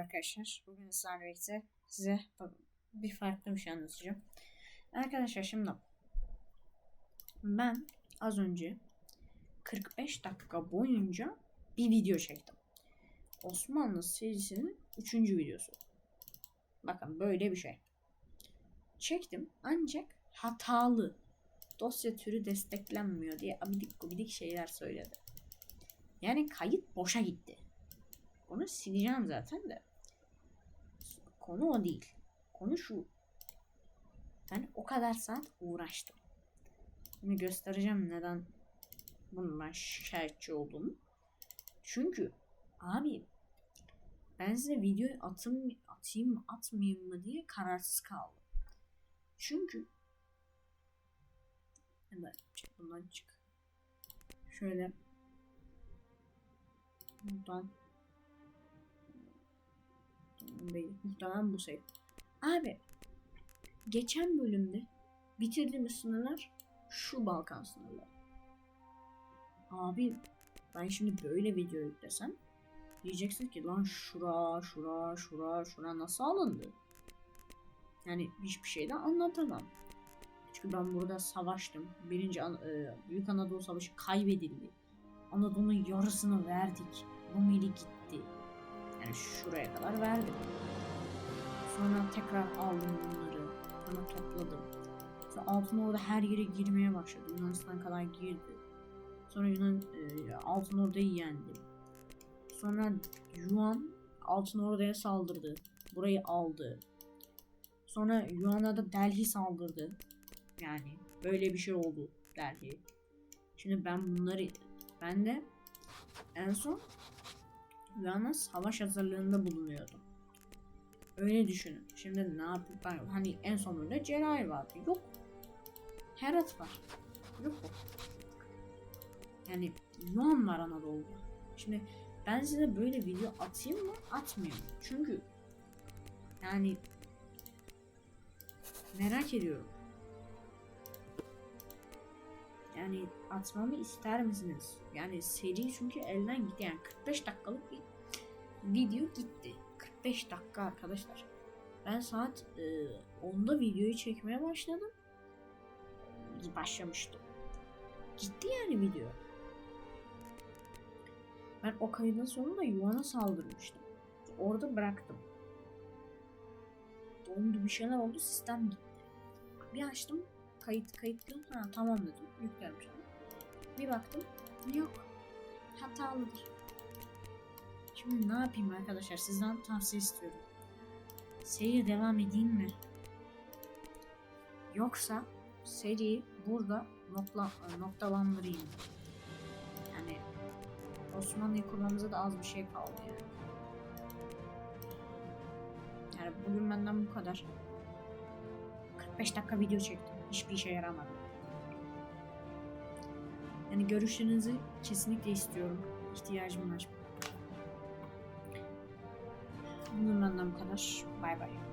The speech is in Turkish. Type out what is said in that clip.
arkadaşlar. Bugün sizlerle birlikte size bir farklı bir şey anlatacağım. Arkadaşlar şimdi ben az önce 45 dakika boyunca bir video çektim. Osmanlı serisinin 3. videosu. Bakın böyle bir şey. Çektim ancak hatalı dosya türü desteklenmiyor diye abidik gubidik şeyler söyledi. Yani kayıt boşa gitti. Onu sileceğim zaten de. Konu o değil. Konu şu. Ben o kadar saat uğraştım. Şimdi göstereceğim neden bundan şikayetçi olduğumu. Çünkü abi ben size videoyu atım, atayım mı atmayayım mı diye kararsız kaldım. Çünkü Hemen çık bundan çık. Şöyle buradan değil. Muhtemelen bu şey. Abi geçen bölümde bitirdiğimiz sınırlar şu Balkan sınırları. Abi ben şimdi böyle video yüklesem diyeceksin ki lan şura şura şura şura nasıl alındı? Yani hiçbir şey de anlatamam. Çünkü ben burada savaştım. Birinci An- e, Büyük Anadolu Savaşı kaybedildi. Anadolu'nun yarısını verdik. Rumeli gitti. Yani şuraya kadar verdim. Sonra tekrar aldım bunları. Sonra topladım. Sonra Altın Ordu her yere girmeye başladı. Yunanistan kadar girdi. Sonra Yunan e, Altın Ordu'yu yendi. Sonra Yuan Altın Ordu'ya saldırdı. Burayı aldı. Sonra Yuan'a da Delhi saldırdı. Yani böyle bir şey oldu Delhi. Şimdi ben bunları ben de en son Yuan'a savaş hazırlığında bulunuyordum. Öyle düşünün. Şimdi ne yapayım ben hani en sonunda Ceray vardı. Yok. Herat var. Yok. Yani Yuan var Anadolu'da. Şimdi ben size böyle video atayım mı atmayayım? Çünkü yani merak ediyorum. Yani atmamı ister misiniz? Yani seri çünkü elden gitti. Yani 45 dakikalık bir video gitti. 45 dakika arkadaşlar. Ben saat e, 10'da videoyu çekmeye başladım. Başlamıştım. Gitti yani video. Ben o kaydın sonunda Yuvan'a saldırmıştım. Orada bıraktım. Dondu bir şeyler oldu sistem gitti. Bir açtım kayıt kayıtlı. Ha tamam dedim. Yüklerim sonra. Bir baktım. Yok. Hatalıdır. Şimdi ne yapayım arkadaşlar? Sizden tavsiye istiyorum. Seri devam edeyim mi? Yoksa seriyi burada nokta, noktalandırayım. Yani Osmanlı'yı kurmamıza da az bir şey kaldı yani. Yani bugün benden bu kadar. 45 dakika video çektim. Hiçbir işe yaramadı. Yani görüşlerinizi kesinlikle istiyorum. İhtiyacım var. Benden bu kadar. Bay bay.